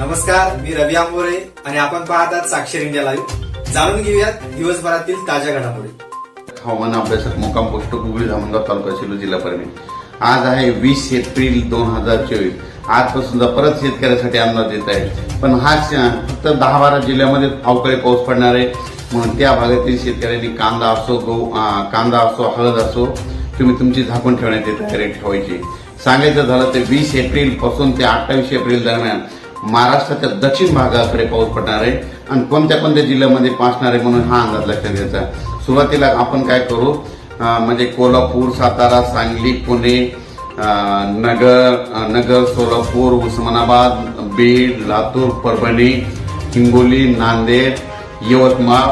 नमस्कार मी रवी आंबोरे आणि आपण पाहतात साक्षर इंडिया लाईव्ह जाणून घेऊयात दिवसभरातील ताज्या घडामोडी. हवामान अभ्यासक मुकाम पोस्ट हुगळी धामणगाव तालुका सिलो जिल्हा परभणी. आज आहे वीस एप्रिल दोन हजार चोवीस. आजपासून परत शेतकऱ्यासाठी अंदाज येत आहे पण हा फक्त दहा बारा जिल्ह्यामध्ये अवकाळी पाऊस पडणार आहे. म्हणून त्या भागातील शेतकऱ्यांनी कांदा असो गहू कांदा असो हळद असो तुम्ही तुमची झाकून ठेवण्याची तयारी ठेवायची. सांगायचं झालं तर वीस एप्रिलपासून ते अठ्ठावीस एप्रिल दरम्यान महाराष्ट्राच्या दक्षिण भागाकडे पाऊस पडणार आहे आणि कोणत्या कोणत्या जिल्ह्यामध्ये पाचणार आहे म्हणून हा अंदाज लक्षात घ्यायचा. सुरुवातीला आपण काय करू? म्हणजे कोल्हापूर सातारा सांगली पुणे नगर नगर सोलापूर उस्मानाबाद बीड लातूर परभणी हिंगोली नांदेड यवतमाळ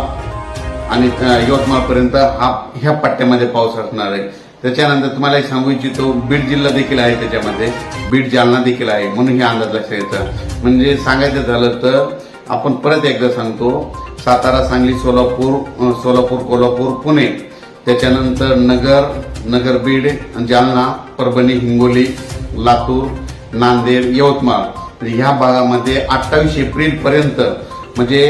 आणि यवतमाळपर्यंत हा ह्या पट्ट्यामध्ये पाऊस असणार आहे. त्याच्यानंतर तुम्हाला एक सांगू इच्छितो बीड जिल्हा देखील आहे त्याच्यामध्ये. बीड जालना देखील आहे म्हणून हे अंदाज लक्षात येतं. म्हणजे सांगायचं झालं तर आपण परत एकदा सांगतो सातारा सांगली सोलापूर सोलापूर कोल्हापूर पुणे त्याच्यानंतर नगर नगर बीड जालना परभणी हिंगोली लातूर नांदेड यवतमाळ. म्हणजे ह्या भागामध्ये अठ्ठावीस एप्रिलपर्यंत म्हणजे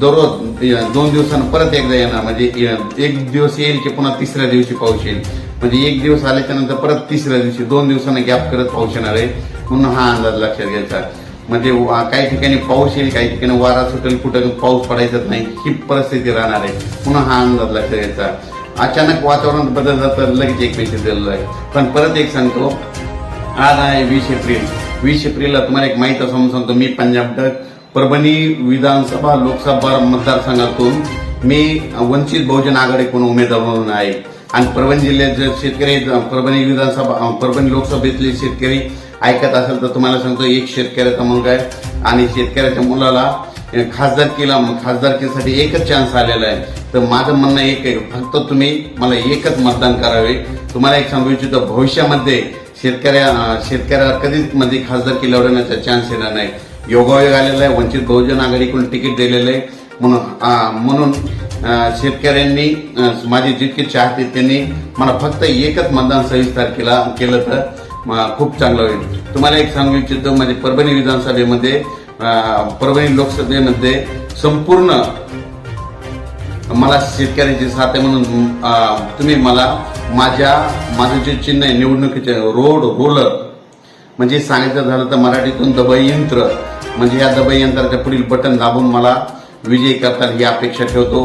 दररोज दोन दिवसानं परत एकदा येणार. म्हणजे एक दिवस येईल की पुन्हा तिसऱ्या दिवशी पाऊस येईल. म्हणजे एक दिवस आल्याच्यानंतर परत तिसऱ्या दिवशी दोन दिवसांना गॅप करत पाऊस येणार आहे. म्हणून हा अंदाज लक्षात घ्यायचा. म्हणजे वा- काही ठिकाणी पाऊस येईल काही ठिकाणी वारा सुटेल कुठं पाऊस पडायचाच नाही ही परिस्थिती राहणार आहे. म्हणून हा अंदाज लक्षात घ्यायचा. अचानक वातावरण बदललं तर लगेच एक पेशी दिलेलं आहे. पण परत एक सांगतो. आज आहे वीस एप्रिल. वीस एप्रिलला तुम्हाला एक माहिती असं सांगतो. मी पंजाब डक परभणी विधानसभा लोकसभा मतदारसंघातून मी वंचित बहुजन आघाडीकडून उमेदवार म्हणून आहे. आणि परभणी जिल्ह्यात जर शेतकरी परभणी विधानसभा परभणी लोकसभेतले शेतकरी ऐकत असेल तर तुम्हाला सांगतो एक शेतकऱ्याचा मुलगा आहे आणि शेतकऱ्याच्या मुलाला खासदारकीला खासदारकीसाठी एकच चान्स आलेला आहे. तर माझं म्हणणं एक आहे फक्त तुम्ही मला एकच मतदान करावे. तुम्हाला एक सांगू इच्छितो भविष्यामध्ये शेतकऱ्या शेतकऱ्याला कधीच मध्ये खासदारकी लढवण्याचा चान्स येणार नाही. योगायोग आलेला आहे वंचित बहुजन आघाडीकडून तिकीट दिलेलं आहे. म्हणून म्हणून शेतकऱ्यांनी माझी माझे जितके चाहते त्यांनी मला फक्त एकच मतदान सव्वीस तारखेला केलं तर खूप चांगलं होईल. तुम्हाला एक सांगू इच्छितो म्हणजे परभणी विधानसभेमध्ये परभणी लोकसभेमध्ये संपूर्ण मला शेतकऱ्याची साथ आहे म्हणून तुम्ही मला माझ्या माझं जे चिन्ह आहे निवडणुकीचे रोड रोलर म्हणजे सांगायचं झालं तर मराठीतून दबाई यंत्र म्हणजे या दबाई यंत्राच्या पुढील बटन दाबून मला विजयी करतात ही अपेक्षा ठेवतो.